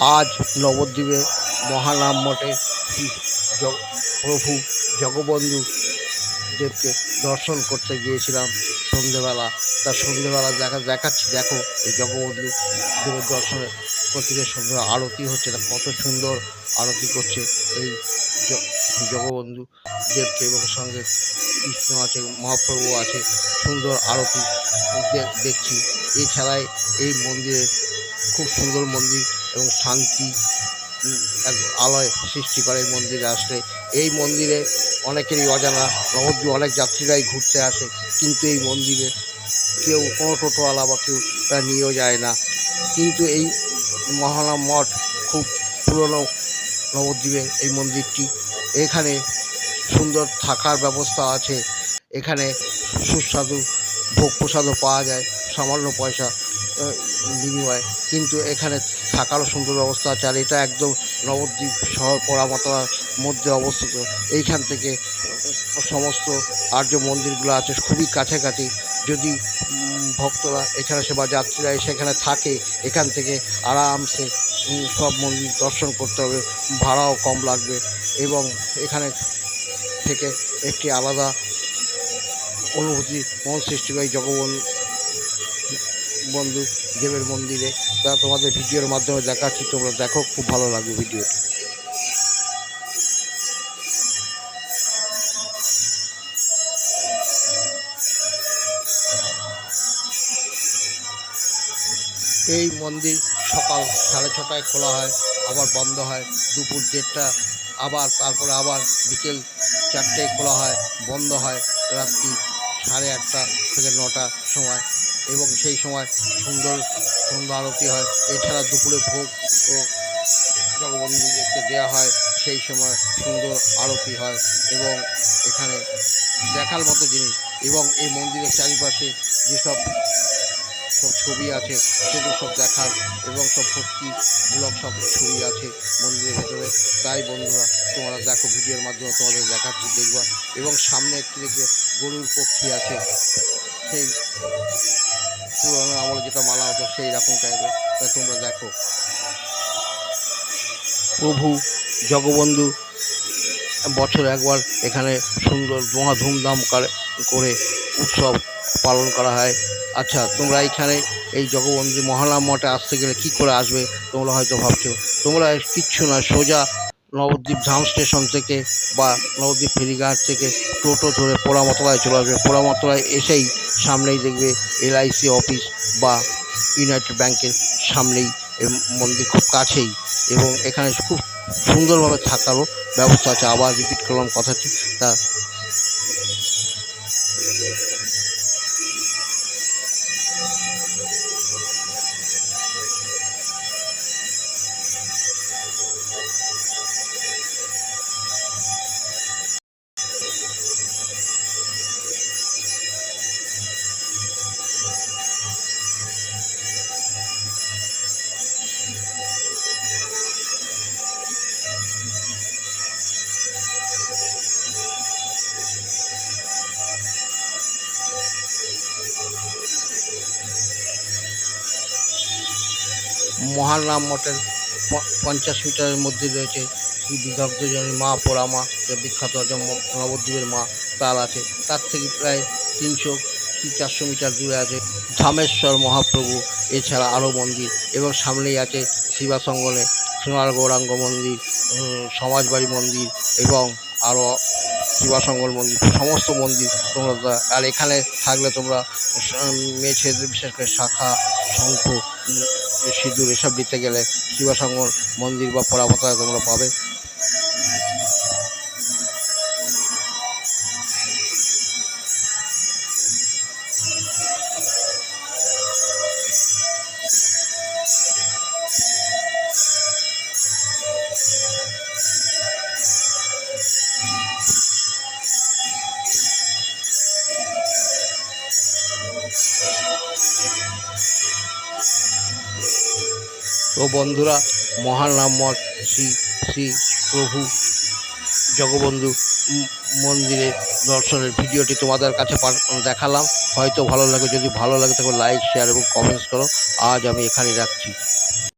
আজ নবদ্বীপে মহানাম মঠে প্রভু জগবন্ধু দেবকে দর্শন করতে গিয়েছিলাম সন্ধেবেলা। তা সন্ধেবেলা দেখা দেখাচ্ছি, দেখো এই জগবন্ধু দেবের দর্শনে প্রতিটা সন্ধ্যে আরতি হচ্ছে। তা কত সুন্দর আরতি করছে এই জগবন্ধু দেবকে এবং সঙ্গে কৃষ্ণ আছে, মহাপ্রভু আছে, সুন্দর আরতি দেখছি। এছাড়াই এই মন্দিরে খুব সুন্দর মন্দির এবং শান্তি, এক আলয় সৃষ্টি করে এই মন্দিরে আসলে। এই মন্দিরে অনেকেরই অজানা, নবদ্বীপ অনেক যাত্রীরাই ঘুরতে আসে, কিন্তু এই মন্দিরে কেউ কোনো টোটোওয়ালা বা কেউ নিয়েও যায় না। কিন্তু এই মহানাম মঠ খুব পুরনো নবদ্বীপের এই মন্দিরটি। এখানে সুন্দর থাকার ব্যবস্থা আছে। এখানে সুস্বাদু ভোগ প্রসাদও পাওয়া যায়, সামান্য পয়সা বিনিময়ে। কিন্তু এখানে থাকারও সুন্দর ব্যবস্থা আছে আর এটা একদম নবদ্বীপ শহর পোড়ামাতলার মধ্যে অবস্থিত। এইখান থেকে সমস্ত আর্য মন্দিরগুলো আছে খুবই কাছাকাছি। যদি ভক্তরা এখানে সে বা যাত্রীরা সেখানে থাকে, এখান থেকে আরামসে সব মন্দির দর্শন করতে হবে। ভাড়াও কম লাগবে এবং এখানে থেকে একটি আলাদা অনুভূতি মন সৃষ্টি এই জগবন্ধু বন্ধু দেবের মন্দিরে। তা তোমাদের ভিডিওর মাধ্যমে দেখাচ্ছি, তোমরা দেখো, খুব ভালো লাগবে ভিডিওটি। এই মন্দির সকাল সাড়ে ছটায় খোলা হয়, আবার বন্ধ হয়, দুপুর দেড়টা, আবার তারপরে আবার বিকেল চারটেয় খোলা হয়, বন্ধ হয় রাত্রি সাড়ে আটটা থেকে নটার সময়। এবং সেই সময় সুন্দর সুন্দর আরতি হয়। এছাড়া দুপুরে ভোগ ও জগবন্ধুদেরকে দেওয়া হয়। সেই সময় সুন্দর আরতি হয় এবং এখানে দেখার মতো জিনিস। এবং এই মন্দিরের চারিপাশে যেসব সব ছবি আছে, সেগুলো সব দেখার এবং সব ভক্তিমূলক সব ছবি আছে মন্দিরের ভেতরে। তাই বন্ধুরা, তোমরা দেখো ভিডিওর মাধ্যমে তোমাদের দেখাচ্ছি, দেখবা। এবং সামনে একটি দেখবে গরুর পক্ষী আছে, সেই পুরোনো আমলে যেটা মালা হতো সেই রকম টাইপের তোমরা দেখো। প্রভু, জগবন্ধু বছর একবার এখানে সুন্দর মহা ধুমধাম করে- করে উৎসব পালন করা হয়। আচ্ছা তোমরা এইখানে এই জগবন্ধু মহানাম মঠে আসতে গেলে কি করে আসবে তোমরা হয়তো ভাবছ। তোমরা কিচ্ছু না সোজা নবদ্বীপ ধাম স্টেশন থেকে বা নবদ্বীপ ফেরিঘাট থেকে টোটো ধরে পোড়ামতলায় চলে আসবে। পোড়ামতলায় এসেই সামনেই দেখবে এলআইসি অফিস বা ইউনাইটেড ব্যাংকের সামনেই মন্দির খুব কাছেই এবং এখানে খুব সুন্দরভাবে থাকারও ব্যবস্থা আছে। আবার রিপিট করলাম কথাটি তা মহানাম মঠের পঞ্চাশ মিটারের মধ্যে রয়েছে শ্রী বিদগ্ধজনী মা পোড়ামা, যে বিখ্যাত নবদ্বীপের মা তার আছে। তার থেকে প্রায় তিনশো কি চারশো মিটার দূরে আছে ধামেশ্বর মহাপ্রভু, এছাড়া আরও মন্দির। এবং সামনেই আছে শিবাসঙ্গনে সোনার গৌরাঙ্গ মন্দির সমাজবাড়ি মন্দির এবং আরও শিবাসঙ্গল মন্দির, সমস্ত মন্দির তোমরা আর এখানে থাকলে তোমরা মেয়ে ছেলেদের বিশেষ করে শাখা, শঙ্খ সিঁদুর এসব নিতে গেলে শিবাসঙ্গর মন্দির বা পরামতায় তোমরা পাবে। তো বন্ধুরা মহানাম মঠ শ্রী শ্রী প্রভু জগবন্ধু মন্দিরে দর্শনের ভিডিওটি তোমাদের কাছে দেখালাম। হয়তো ভালো লাগে, যদি ভালো লাগে তবে লাইক শেয়ার এবং কমেন্টস করো। আজ আমি এখানে রাখছি।